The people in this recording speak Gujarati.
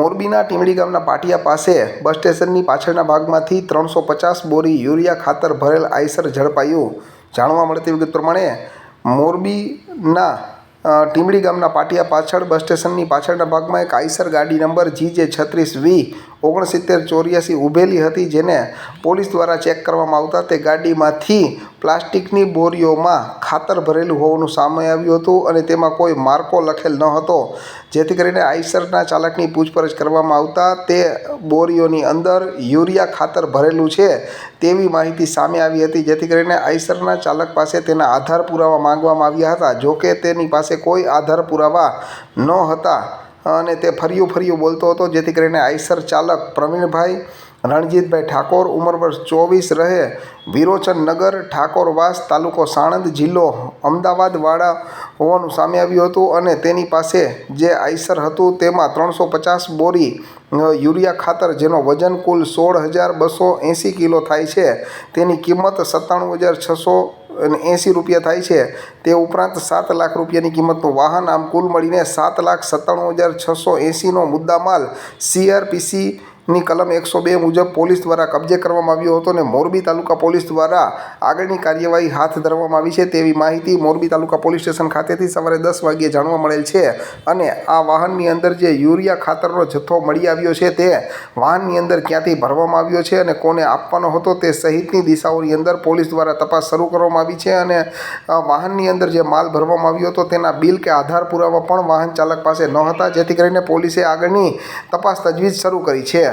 મોરબીના ટીમડી ગામના પાટિયા પાસે બસ સ્ટેશનની પાછળના ભાગમાંથી ત્રણસો પચાસ બોરી યુરિયા ખાતર ભરેલ આઈસર ઝડપાયું. જાણવા મળતી વિગત પ્રમાણે મોરબીના ટીમડી ગામના પાટિયા પાછળ બસ સ્ટેશનની પાછળના ભાગમાં એક આઈસર ગાડી નંબર જી જે છત્રીસ વી ઓગણસિત્તેર ચોર્યાસી ઊભેલી હતી જેને પોલીસ દ્વારા ચેક કરવામાં આવતા તે ગાડીમાંથી પ્લાસ્ટિકની બોરીઓમાં ખાતર ભરેલું હોવાનું સામે આવ્યું હતું અને તેમાં કોઈ માર્કો લખેલ ન હતો. જેથી કરીને આઈસરના ચાલકની પૂછપરછ કરવામાં આવતા તે બોરીઓની અંદર યુરિયા ખાતર ભરેલું છે તેવી માહિતી સામે આવી હતી. જેથી કરીને આઈસરના ચાલક પાસે તેના આધાર પુરાવા માંગવામાં આવ્યા હતા. જોકે તેની પાસે કોઈ આધાર પુરાવા ન હતા. અને તે ફર્યું ફર્યું બોલતો હતો, જેથી કરીને આઈસર ચાલક પ્રવીણભાઈ, રણજીતભાઈ ઠાકોર ઉંમર વર્ષ ચોવીસ રહે વિરોચન નગર ઠાકોરવાસ તાલુકો સાણંદ જિલ્લો અમદાવાદવાળા હોવાનું સામે આવ્યું હતું અને તેની પાસે જે આઈસર હતું તેમાં ત્રણસો પચાસ બોરી યુરિયા ખાતર જેનો વજન કુલ સોળ હજાર બસો એંસી કિલો થાય છે. તેની કિંમત સત્તાણું હજાર છસો અને એંસી રૂપિયા થાય છે. તે ઉપરાંત સાત લાખ રૂપિયાની કિંમતનું વાહન આમ કુલ મળીને સાત લાખ સત્તાણું હજાર છસો એંસીનો મુદ્દામાલ સીઆરપીસી ની કલમ એકસો બે મુજબ પોલીસ દ્વારા કબજે કરવામાં આવ્યો હતો અને મોરબી તાલુકા પોલીસ દ્વારા આગળની કાર્યવાહી હાથ ધરવામાં આવી છે તેવી માહિતી મોરબી તાલુકા પોલીસ સ્ટેશન ખાતેથી સવારે દસ વાગ્યે જાણવા મળેલ છે અને આ વાહનની અંદર જે યુરિયા ખાતરનો જથ્થો મળી આવ્યો છે તે વાહનની અંદર ક્યાંથી ભરવામાં આવ્યો છે અને કોને આપવાનો હતો તે સહિતની દિશાઓની અંદર પોલીસ દ્વારા તપાસ શરૂ કરવામાં આવી છે અને વાહનની અંદર જે માલ ભરવામાં આવ્યો હતો તેના બિલ કે આધાર પુરાવા પણ વાહન ચાલક પાસે ન હતા, જેથી કરીને પોલીસે આગળની તપાસ તજવીજ શરૂ કરી છે.